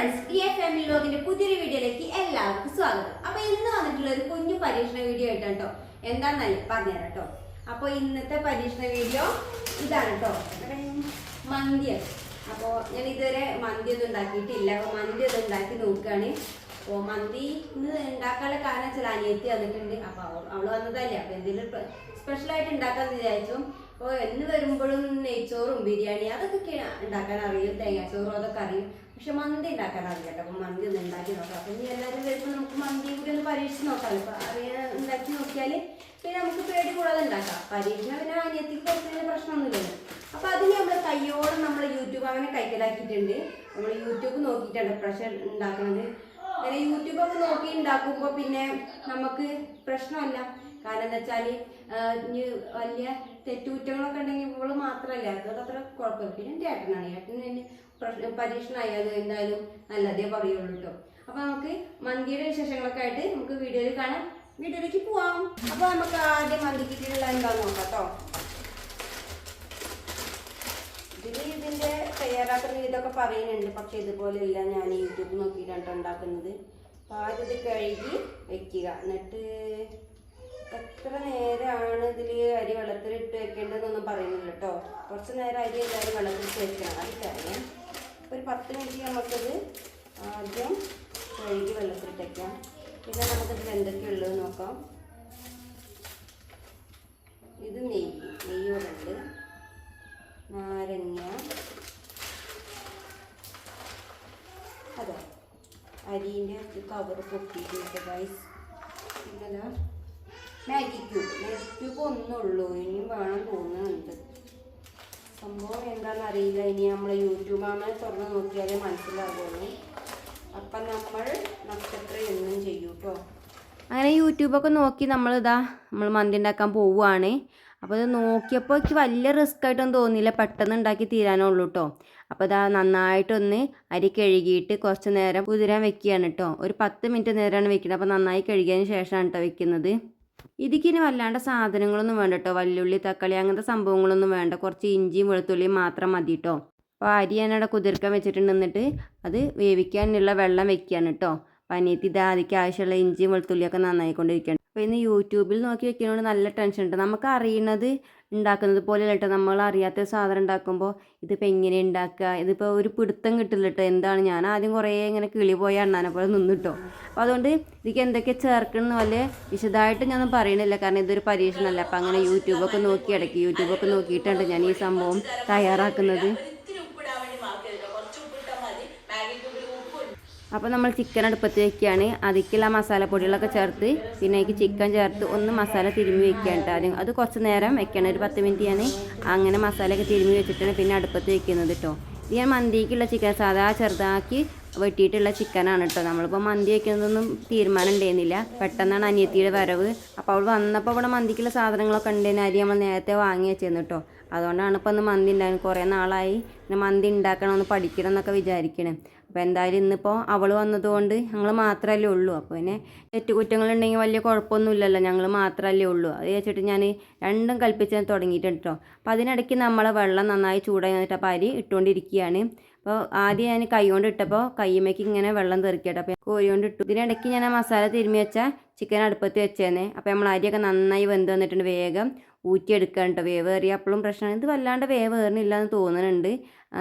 Friends D F M ലോകിന്റെ പുതിയൊരു വീഡിയോയിലേക്ക് എല്ലാവർക്കും സ്വാഗതം. അപ്പൊ ഇന്ന് വന്നിട്ടുള്ള ഒരു കുഞ്ഞു പരീക്ഷണ വീഡിയോ ആയിട്ടാണ് കേട്ടോ എന്താന്നല്ല പറഞ്ഞുതരാം കേട്ടോ അപ്പൊ ഇന്നത്തെ പരീക്ഷണ വീഡിയോ ഇതാണ് കേട്ടോ മന്തിയാണ് അപ്പോൾ ഞാൻ ഇതുവരെ മന്തി ഒന്നും ഉണ്ടാക്കിയിട്ടില്ല. അപ്പോൾ മന്തി ഒന്ന് ഉണ്ടാക്കി നോക്കുകയാണ്. അപ്പോൾ മന്തി ഇന്ന് ഉണ്ടാക്കാനുള്ള കാരണം വെച്ചാൽ അനിയത്തി വന്നിട്ടുണ്ട്. അപ്പോൾ അവൾ വന്നതല്ലേ. അപ്പോൾ എന്തെങ്കിലും സ്പെഷ്യൽ ആയിട്ട് ഉണ്ടാക്കാന്ന് വിചാരിച്ചു. അപ്പോൾ എന്ന് വരുമ്പോഴും നെയ്ച്ചോറും ബിരിയാണി അതൊക്കെ ഉണ്ടാക്കാൻ അറിയും. തേങ്ങാച്ചോറും അതൊക്കെ അറിയും. പക്ഷെ മന്തി ഉണ്ടാക്കാൻ അറിയില്ല കേട്ടോ. അപ്പോൾ മന്തി ഒന്ന് ഉണ്ടാക്കി നോക്കാം. അപ്പം ഇനി എല്ലാവരും വരുമ്പോൾ നമുക്ക് മന്തി കൂടി ഒന്ന് പരീക്ഷിച്ച് നോക്കാം. ഇപ്പം അറിയാൻ ഉണ്ടാക്കി നോക്കിയാൽ പിന്നെ നമുക്ക് പേടി കൂടാതെ ഉണ്ടാക്കാം. പരീക്ഷണം പിന്നെ അനിയത്തിക്ക് കുറച്ച് പ്രശ്നമൊന്നുമില്ലല്ലോ. അപ്പോൾ അതിന് നമ്മൾ കയ്യോടെ നമ്മൾ യൂട്യൂബ് അങ്ങനെ കൈക്കലാക്കിയിട്ടുണ്ട്. നമ്മൾ യൂട്യൂബ് നോക്കിയിട്ടാണ് പ്രഷർ ഉണ്ടാക്കുന്നത്. അങ്ങനെ യൂട്യൂബൊക്കെ നോക്കി ഉണ്ടാക്കുമ്പോൾ പിന്നെ നമുക്ക് പ്രശ്നമല്ല. കാരണം എന്താ വെച്ചാൽ വലിയ തെറ്റുകുറ്റങ്ങളൊക്കെ ഉണ്ടെങ്കിൽ ഇവൾ മാത്രമല്ല അതൊക്കെ അത്ര കുഴപ്പമില്ല. പിന്നെ എന്റെ ഏട്ടനാണ് ഏട്ടന് പ്രശ്ന പരീക്ഷണമായി. അത് എന്തായാലും നല്ലതേ പറയുള്ളൂ കേട്ടോ അപ്പോൾ നമുക്ക് മന്തിയുടെ വിശേഷങ്ങളൊക്കെ ആയിട്ട് നമുക്ക് വീഡിയോയിൽ കാണാം. വീഡിയോയിലേക്ക് പോവാം. അപ്പോൾ നമുക്ക് ആദ്യം മന്തിക്കിട്ടുള്ള എന്താണെന്ന് നോക്കാം കേട്ടോ ഇതിൽ ഇതിന്റെ തയ്യാറാക്കുന്ന ഇതൊക്കെ പറയുന്നുണ്ട്. പക്ഷെ ഇതുപോലെയല്ല ഞാൻ യൂട്യൂബ് നോക്കിയിട്ടാണ് ഉണ്ടാക്കുന്നത്. അപ്പോൾ ആദ്യം കഴുകി വെക്കുക. എന്നിട്ട് എത്ര നേരമാണ് ഇതിൽ അരി വെള്ളത്തിലിട്ട് വെക്കേണ്ടതെന്നൊന്നും പറയുന്നില്ല കേട്ടോ കുറച്ച് നേരം അരി എല്ലാവരും വെള്ളത്തിലിട്ട് വെക്കണം. അതൊക്കെ ഒരു പത്ത് മിനിറ്റ് നമുക്കത് ആദ്യം കഴുകി വെള്ളത്തിലിട്ട് വെക്കാം. പിന്നെ നമുക്കിതിൽ എന്തൊക്കെയുള്ളത് നോക്കാം. ഇത് നെയ്യ്. നെയ്യ് ഇവിടെ ഉണ്ട് നാരങ്ങ. അതെ. അരിന്റെ കവർ പൊട്ടിയിട്ട് ഗൈസ് പിന്നെ മാഗി ക്യൂബ് മാഗി ക്യൂബ് ഒന്നുള്ളൂ ഇനിയും വേണം തോന്നുന്നുണ്ട്. സംഭവം എന്താണെന്ന് അറിയില്ല ഇനി നമ്മൾ യൂട്യൂബാണ് തുറന്ന് നോക്കിയാലേ മനസ്സിലാകുള്ളൂ അപ്പം നമ്മൾ നക്ഷത്രം എന്നും ചെയ്യും കേട്ടോ അങ്ങനെ യൂട്യൂബൊക്കെ നോക്കി നമ്മൾ നമ്മളിതാ നമ്മൾ മന്തി ഉണ്ടാക്കാൻ പോവുകയാണ് അപ്പോൾ ഇത് നോക്കിയപ്പോൾ എനിക്ക് വലിയ റിസ്ക് ആയിട്ടൊന്നും തോന്നിയില്ല. പെട്ടെന്ന് ഉണ്ടാക്കി തീരാനുള്ളൂ കേട്ടോ അപ്പോൾ ഇതാ നന്നായിട്ടൊന്ന് അരി കഴുകിയിട്ട് കുറച്ച് നേരം കുതിരാൻ വെക്കുകയാണ് കേട്ടോ ഒരു പത്ത് മിനിറ്റ് നേരമാണ് വെക്കുന്നത്. അപ്പോൾ നന്നായി കഴുകിയതിന് ശേഷമാണ് കേട്ടോ വെക്കുന്നത്. ഇതിക്കിനി വല്ലാണ്ട് സാധനങ്ങളൊന്നും വേണ്ട കേട്ടോ വല്ലുള്ളി തക്കാളി അങ്ങനത്തെ സംഭവങ്ങളൊന്നും വേണ്ട. കുറച്ച് ഇഞ്ചിയും വെളുത്തുള്ളിയും മാത്രം മതി കേട്ടോ അപ്പോൾ അരി ഞാനവിടെ കുതിർക്കാൻ വെച്ചിട്ടുണ്ട് എന്നിട്ട് അത് വേവിക്കാനുള്ള വെള്ളം വെക്കുകയാണ് കേട്ടോ. അപ്പോൾ ഇതാദിക്ക് ആവശ്യമുള്ള ഇഞ്ചിയും വെളുത്തുള്ളിയൊക്കെ നന്നായിക്കൊണ്ടിരിക്കുകയാണ് അപ്പോൾ ഇന്ന് യൂട്യൂബിൽ നോക്കി വെക്കുന്നതുകൊണ്ട് നല്ല ടെൻഷൻ ഉണ്ട് നമുക്ക് അറിയുന്നത് ഉണ്ടാക്കുന്നത് പോലെ കേട്ടോ നമ്മൾ അറിയാത്ത സാധനം ഉണ്ടാക്കുമ്പോൾ ഇതിപ്പോൾ എങ്ങനെ ഉണ്ടാക്കുക ഇതിപ്പോൾ ഒരു പിടുത്തം കിട്ടില്ല കേട്ടോ എന്താണ്? ഞാൻ ആദ്യം കുറേ ഇങ്ങനെ കിളി പോയ അണ്ണാനെ പോലെ നിന്നിട്ടോ. അപ്പോൾ അതുകൊണ്ട് ഇതിക്ക് എന്തൊക്കെ ചേർക്കണമെന്ന് പോലെ വിശദമായിട്ട് ഞാനൊന്നും പറയണില്ല. കാരണം ഇതൊരു പരീക്ഷണമല്ല അപ്പോൾ അങ്ങനെ യൂട്യൂബൊക്കെ നോക്കി ഇടയ്ക്ക് യൂട്യൂബൊക്കെ നോക്കിയിട്ടുണ്ട് ഞാൻ ഈ സംഭവം തയ്യാറാക്കുന്നത് ഇത്തിരി ഉപ്പിടാൻ വേണ്ടി മാർക്കരുത് കുറച്ച് ഉപ്പിട്ടാൽ മതി മാഗി ക്യൂബിൽ ഉപ്പ് അപ്പോൾ നമ്മൾ ചിക്കൻ അടുപ്പത്ത് വെക്കുകയാണ് അതിക്കുള്ള മസാലപ്പൊടികളൊക്കെ ചേർത്ത് പിന്നെ അതിക്ക് ചിക്കൻ ചേർത്ത് ഒന്ന് മസാല തിരുമ്മി വെക്കുകയാണ് കേട്ടോ അത് കുറച്ച് നേരം വെക്കണം. ഒരു പത്ത് മിനിറ്റ് ഞാൻ അങ്ങനെ മസാലയൊക്കെ തിരുമ്മി വെച്ചിട്ടാണ് പിന്നെ അടുപ്പത്ത് വെക്കുന്നത് കേട്ടോ ഇത് ഞാൻ മന്തിക്കുള്ള ചിക്കൻ സാധാ ചെറുതാക്കി വെട്ടിയിട്ടുള്ള ചിക്കനാണ് കേട്ടോ നമ്മളിപ്പോൾ മന്തി വയ്ക്കുന്നതൊന്നും തീരുമാനം ഉണ്ടായിരുന്നില്ല. പെട്ടെന്നാണ് അനിയത്തിയുടെ വരവ്. അപ്പോൾ അവൾ വന്നപ്പോൾ ഇവിടെ മന്തിക്കുള്ള സാധനങ്ങളൊക്കെ ഉണ്ടായിരുന്ന അരി നമ്മൾ നേരത്തെ വാങ്ങി വെച്ചിരുന്നു കേട്ടോ അതുകൊണ്ടാണ് ഇപ്പോൾ ഒന്ന് മന്തി ഉണ്ടാകുന്നത് കുറേ നാളായി പിന്നെ മന്തി ഉണ്ടാക്കണം ഒന്ന് പഠിക്കണം എന്നൊക്കെ വിചാരിക്കണേ. അപ്പോൾ എന്തായാലും ഇന്നിപ്പോൾ അവൾ വന്നതുകൊണ്ട് ഞങ്ങൾ മാത്രമല്ലേ ഉള്ളൂ. അപ്പോൾ പിന്നെ തെറ്റുകുറ്റങ്ങളുണ്ടെങ്കിൽ വലിയ കുഴപ്പമൊന്നുമില്ലല്ലോ. ഞങ്ങൾ മാത്രമല്ലേ ഉള്ളൂ. അത് വെച്ചിട്ട് ഞാൻ രണ്ടും കൽപ്പിച്ച് തുടങ്ങിയിട്ടുണ്ട് കേട്ടോ അപ്പോൾ അതിനിടയ്ക്ക് നമ്മളെ വെള്ളം നന്നായി ചൂടായി വന്നിട്ട് അപ്പോൾ അരി ഇട്ടുകൊണ്ടിരിക്കുകയാണ്. അപ്പോൾ ആദ്യം ഞാൻ കൈ കൊണ്ട് ഇട്ടപ്പോൾ കൈമേക്ക് ഇങ്ങനെ വെള്ളം തെറിക്കട്ടെ. അപ്പോൾ കോരി കൊണ്ട് ഇട്ടു. ഇതിനിടയ്ക്ക് ഞാൻ ആ മസാല തിരുമ്മി വെച്ച ചിക്കൻ അടുപ്പത്ത് വെച്ചേനെ. അപ്പോൾ നമ്മൾ അരിയൊക്കെ നന്നായി വെന്ത് വന്നിട്ടുണ്ട് വേഗം. ഊറ്റിയെടുക്കാൻ കേട്ടോ. വേവ് ഏറിയ അപ്പോഴും പ്രശ്നമാണ്. ഇത് വല്ലാണ്ട് വേവ് ഏറിനില്ല എന്ന് തോന്നുന്നുണ്ട്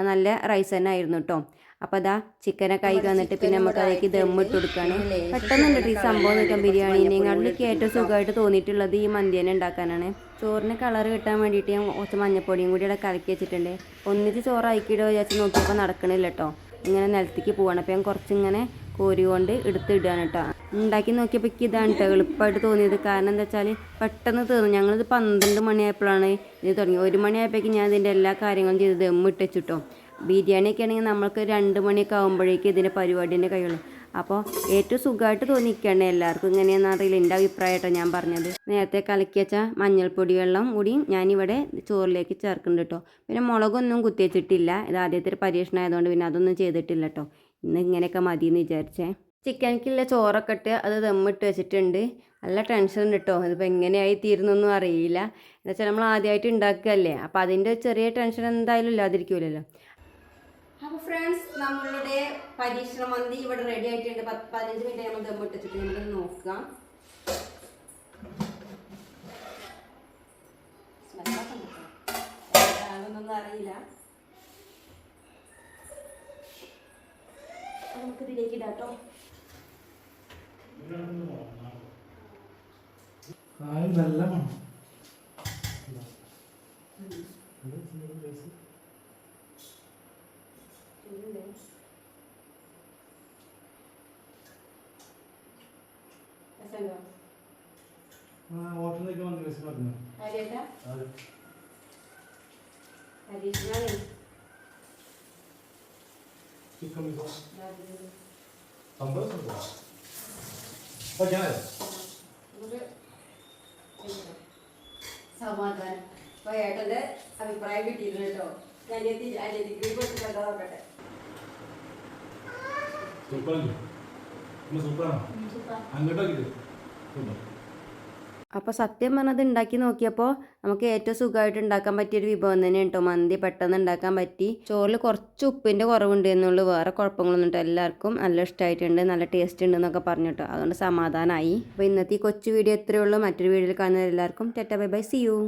നല്ല റൈസ് തന്നെ ആയിരുന്നു കേട്ടോ. അപ്പോൾ അതാ ചിക്കനൊക്കെ ആയി വന്നിട്ട് പിന്നെ നമുക്ക് അതിലേക്ക് ദമ്മ ഇട്ട് കൊടുക്കുകയാണ് പെട്ടെന്ന് ഉണ്ട് ഈ സംഭവം നിൽക്കാൻ ബിരിയാണിനെക്കാട്ടിലേക്ക് ഏറ്റവും സുഖമായിട്ട് തോന്നിയിട്ടുള്ളത് ഈ മന്തി തന്നെ ഉണ്ടാക്കാനാണ്. ചോറിന് കളർ കിട്ടാൻ വേണ്ടിയിട്ട് ഞാൻ കുറച്ച് മഞ്ഞപ്പൊടിയും കൂടി ഇവിടെ കലക്കി വെച്ചിട്ടുണ്ട്. ഒന്നിച്ച് ചോറ് അയക്കിയിടോ വിചാരിച്ച് നോക്കിയപ്പോൾ നടക്കണില്ല കേട്ടോ. ഇങ്ങനെ നിലത്തേക്ക് പോവാണ്. അപ്പോൾ ഞാൻ കുറച്ചിങ്ങനെ കോരി കൊണ്ട് എടുത്തിടുകയാണ് കേട്ടോ. ഉണ്ടാക്കി നോക്കിയപ്പോൾ എനിക്ക് ഇതാണ് കേട്ടോ എളുപ്പമായിട്ട് തോന്നിയത്. കാരണം എന്താ വെച്ചാൽ പെട്ടെന്ന് തീർന്നു. ഞങ്ങളിത് പന്ത്രണ്ട് മണിയായപ്പോഴാണ് ഇത് തുടങ്ങി ഒരു മണിയായപ്പോഴേക്കും ഞാൻ ഇതിന്റെ എല്ലാ കാര്യങ്ങളും ചെയ്ത് ദമ്മിട്ട് വെച്ചിട്ടോ ബിരിയാണിയൊക്കെ ആണെങ്കിൽ നമ്മൾക്ക് രണ്ട് മണിയൊക്കെ ആകുമ്പോഴേക്കും ഇതിന്റെ പരിപാടിന്റെ കഴിയുള്ളൂ. അപ്പോൾ ഏറ്റവും സുഖമായിട്ട് തോന്നിക്കണം എല്ലാവർക്കും. ഇങ്ങനെയെന്ന് അറിയില്ല. എന്റെ അഭിപ്രായമായിട്ടോ ഞാൻ പറഞ്ഞത്. നേരത്തെ കലക്കി വെച്ച മഞ്ഞൾപ്പൊടി വെള്ളം കൂടി ഞാനിവിടെ ചോറിലേക്ക് ചേർക്കുന്നുണ്ട് കേട്ടോ പിന്നെ മുളകൊന്നും കുത്തി വെച്ചിട്ടില്ല ഇത് ആദ്യത്തെ ഒരു പരീക്ഷണം ആയതുകൊണ്ട് പിന്നെ അതൊന്നും ചെയ്തിട്ടില്ല കേട്ടോ ഇന്ന് ഇങ്ങനെയൊക്കെ മതി എന്ന് വിചാരിച്ചേ. ചിക്കനിക്കുള്ള ചോറൊക്കെ ഇട്ട് അത് ദമ്മിട്ട് വെച്ചിട്ടുണ്ട്. നല്ല ടെൻഷൻ ഉണ്ട് കേട്ടോ ഇതിപ്പോൾ എങ്ങനെയായി തീരുന്നൊന്നും അറിയില്ല. എന്ന് വെച്ചാൽ നമ്മൾ ആദ്യമായിട്ട് ഉണ്ടാക്കുകയല്ലേ അപ്പോൾ അതിന്റെ ചെറിയ ടെൻഷൻ എന്തായാലും ഇല്ലാതിരിക്കില്ലല്ലോ അപ്പോൾ ഫ്രണ്ട്സ് നമ്മളുടെ പരീക്ഷണ മന്തി ഇവിടെ റെഡി ആയിട്ടുണ്ട്. പത്ത് പതിനഞ്ച് മിനിറ്റ് നമ്മൾ ദമ്മിട്ട് വെച്ചിട്ട് നമുക്ക് നോക്കാം. ഉണ്ട്? അറിയില്ല. അപ്പോൾ നമുക്ക് ഇതിലേക്ക് ഇടാം കേട്ടോ. കായം നല്ല മണം? ഹോട്ടലിലേക്ക് വന്ന് രസമാക്കുന്നു പറഞ്ഞു. ചിക്കൻ മിസോ സംഭവം സംഭവം ഓക്കെ. സമാധാനം. അപ്പൊ ഏട്ടന്റെ അഭിപ്രായം കിട്ടിയിരുന്നു കേട്ടോ. ഞാൻ അനിയത്തി അനിയത്തിക്ക് കൊടുത്ത് കണ്ടോ നോക്കട്ടെ നമ്മൾ സൂപ്പറാണോ അങ്ങോട്ടൊക്കെ സൂപ്പർ അപ്പോൾ സത്യം പറഞ്ഞത് ഉണ്ടാക്കി നോക്കിയപ്പോൾ നമുക്ക് ഏറ്റവും സുഖമായിട്ട് ഉണ്ടാക്കാൻ പറ്റിയൊരു വിഭവം തന്നെ കേട്ടോ മന്തി പെട്ടെന്ന് ഉണ്ടാക്കാൻ പറ്റി. ചോറിൽ കുറച്ച് ഉപ്പിന്റെ കുറവുണ്ട് എന്നുള്ളൂ. വേറെ കുഴപ്പങ്ങളൊന്നും എല്ലാവർക്കും നല്ല ഇഷ്ടമായിട്ടുണ്ട് നല്ല ടേസ്റ്റ് ഉണ്ട് എന്നൊക്കെ പറഞ്ഞു അതുകൊണ്ട് സമാധാനമായി അപ്പോൾ ഇന്നത്തെ ഈ കൊച്ചു വീഡിയോ ഇത്രയേ ഉള്ളൂ. മറ്റൊരു വീഡിയോയിൽ കാണുന്ന എല്ലാവർക്കും tata bye bye. See you